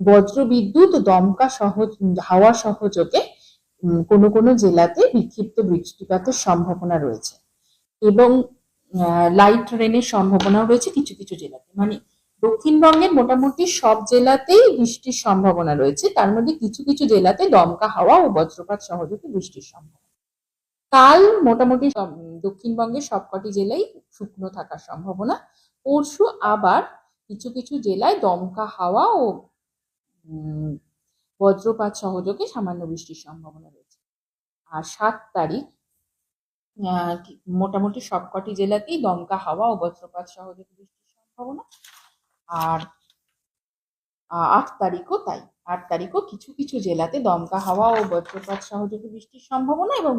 বজ্রবিদ্যুৎ, দমকা সহ হাওয়া সহযোগে কোনো কোনো জেলাতে বিক্ষিপ্ত বৃষ্টিপাতের সম্ভাবনা রয়েছে। এবং লাইট রেনের সম্ভাবনাও রয়েছে কিছু কিছু জেলাতে। মানে দক্ষিণবঙ্গের মোটামুটি সব জেলাতেই বৃষ্টির সম্ভাবনা রয়েছে। তার মধ্যে কিছু কিছু জেলাতে দমকা হাওয়া ও বজ্রপাত সহযোগে বৃষ্টির সম্ভাবনা। কাল মোটামুটি দক্ষিণবঙ্গের সবকটি জেলায় শুকনো থাকার সম্ভাবনা। পরশু আবার কিছু কিছু জেলায় দমকা হাওয়া ও বজ্রপাত সহযোগে সামান্য বৃষ্টির সম্ভাবনা রয়েছে। আর সাত তারিখ মোটামুটি সবকটি জেলাতেই দমকা হাওয়া ও বজ্রপাত সহযোগে বৃষ্টির সম্ভাবনা। আর আট তারিখও তাই। আট তারিখও কিছু কিছু জেলাতে দমকা হাওয়া ও বজ্রপাত সহযোগে বৃষ্টির সম্ভাবনা এবং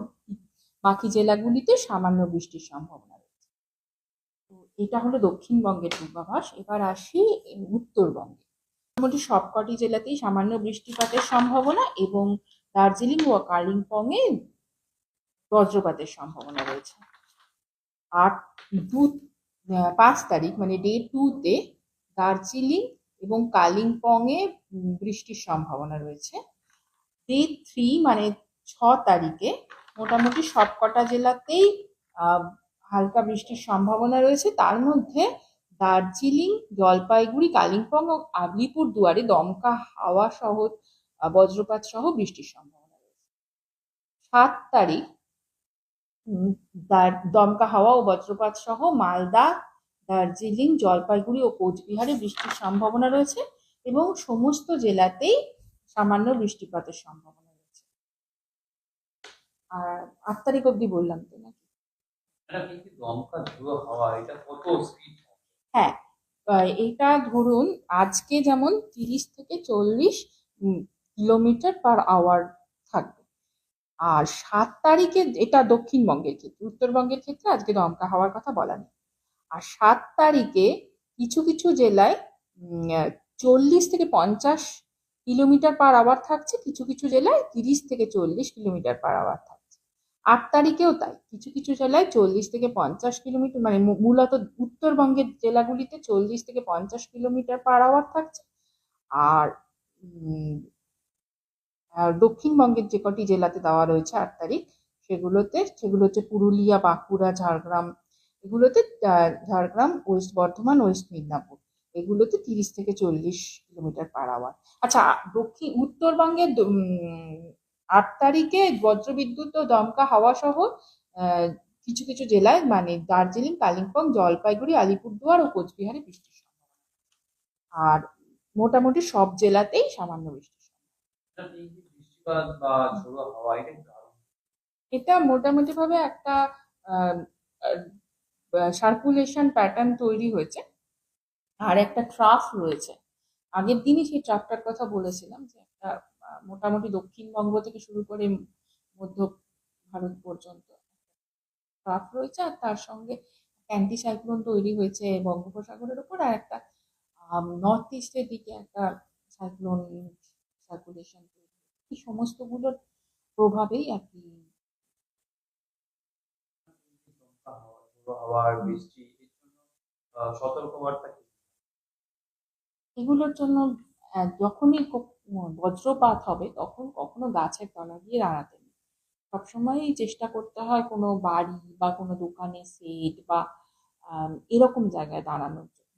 বাকি জেলাগুলিতে সামান্য বৃষ্টির সম্ভাবনা রয়েছে। তো এটা হলো দক্ষিণবঙ্গের পূর্বাভাস। এবার আসি, উত্তরবঙ্গে। মোটামুটি সবকটি জেলাতেই সামান্য বৃষ্টিপাতের সম্ভাবনা এবং দার্জিলিং ও কালিম্পং এ বজ্রপাতের সম্ভাবনা রয়েছে। আর দু পাঁচ তারিখ মানে ডে টুতে দার্জিলিং এবং কালিম্পং এ বৃষ্টির সম্ভাবনা রয়েছে। ডে থ্রি মানে ছ তারিখে মোটামুটি সবকটা জেলাতেই হালকা বৃষ্টির সম্ভাবনা রয়েছে। তার মধ্যে দার্জিলিং, জলপাইগুড়ি, কালিম্পং ও আলিপুর দুয়ারে দমকা হাওয়া সহ বজ্রপাত সহ বৃষ্টির সম্ভাবনা রয়েছে। সাত তারিখ দমকা হাওয়া ও বজ্রপাত সহ মালদা, দার্জিলিং, জলপাইগুড়ি ও কোচবিহারে বৃষ্টির সম্ভাবনা রয়েছে এবং সমস্ত জেলাতেই সামান্য বৃষ্টিপাতের সম্ভাবনা রয়েছে। আর আট তারিখ অব্দি বললাম তো নাকি? ম্যাডাম এই যে দমকা হাওয়া, এটা কত স্পিড হ্যাঁ এটা ধরুন আজকে যেমন তিরিশ থেকে চল্লিশ কিলোমিটার পার আওয়ার থাকবে। আর সাত তারিখে এটা দক্ষিণবঙ্গের ক্ষেত্রে, উত্তরবঙ্গের ক্ষেত্রে আজকে দমকা হওয়ার কথা বলা নেই। আর সাত তারিখে কিছু কিছু জেলায় চল্লিশ থেকে পঞ্চাশ কিলোমিটার পার আওয়ার থাকছে, কিছু কিছু জেলায় তিরিশ থেকে চল্লিশ কিলোমিটার পার আওয়ার আট তারিখেও তাই। কিছু কিছু জেলায় চল্লিশ থেকে পঞ্চাশ কিলোমিটার মানে মূলত উত্তরবঙ্গের জেলাগুলিতে চল্লিশ থেকে পঞ্চাশ কিলোমিটার পার আওয়ার থাকছে। আর আর দক্ষিণবঙ্গের যে কটি জেলাতে দেওয়া রয়েছে আট তারিখ, সেগুলোতে, সেগুলো হচ্ছে পুরুলিয়া, বাঁকুড়া, ঝাড়গ্রাম, এগুলোতে ঝাড়গ্রাম, ওয়েস্ট বর্ধমান, ওয়েস্ট মিদনাপুর, এগুলোতে তিরিশ থেকে চল্লিশ কিলোমিটার পার আওয়ার। আচ্ছা দক্ষিণ, উত্তরবঙ্গের আট তারিখে বজ্রবিদ্যুৎ ও দমকা হাওয়া সহ কিছু কিছু জেলায় মানে দার্জিলিং, কালিম্পং, জলপাইগুড়ি, আলিপুরদুয়ার ও কোচবিহারে সম্ভাবনা। আর মোটামুটি সব জেলাতেই সামান্য বৃষ্টির সম্ভাবনা। ম্যাডাম এই যে বৃষ্টিপাত বা ঝোড়ো হাওয়া এটা মোটামুটি ভাবে একটা সার্কুলেশন প্যাটার্ন তৈরি হয়েছে। আর একটা ট্রাফ রয়েছে। আগের দিনই সেই ট্রাফটার কথা বলেছিলাম যে একটা মোটামুটি দক্ষিণবঙ্গ থেকে শুরু করে মধ্য ভারত পর্যন্ত ট্রাফ রয়েছে আর তার সঙ্গে অ্যান্টি সাইক্লোন তৈরি হয়েছে বঙ্গোপসাগরের উপর আর একটা নর্থ ইস্টের দিকে একটা সাইক্লোন সার্কুলেশন তৈরি। এই সমস্তগুলোর প্রভাবেই আর কি বৃষ্টি সতর্কবার্তা এগুলোর জন্য যখনই বজ্রপাত হবে, তখন কখনো গাছের তলা গিয়ে দাঁড়াতে নেই। সবসময়ই চেষ্টা করতে হয় কোনো বাড়ি বা কোনো দোকানে সেট বা এরকম জায়গায় দাঁড়ানোর জন্য।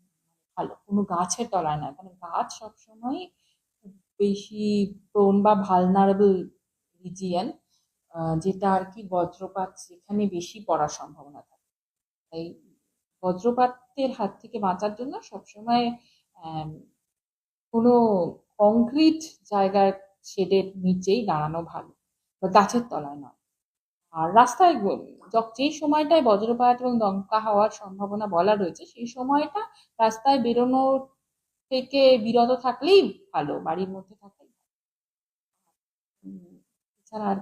ভালো, কোনো গাছের তলায় না, কারণ গাছ সবসময় বেশি প্রোন বা ভালনারেবল রিজিয়ান যেটা আর কি বজ্রপাত সেখানে বেশি পড়ার সম্ভাবনা থাকে। তাই বজ্রপাতের হাত থেকে বাঁচার জন্য সবসময় কোনো কংক্রিট জায়গার শেডের নিচেই দাঁড়ানো ভালো। বা গাছের তলায় নয়। আর রাস্তায় যেই সময়টায় বজ্রপাত এবং দমকা হওয়ার সম্ভাবনা বলা রয়েছে, সেই সময়টা রাস্তায় বেরোনো থেকে বিরত থাকলেই ভালো, বাড়ির মধ্যে থাকলেই এছাড়া আর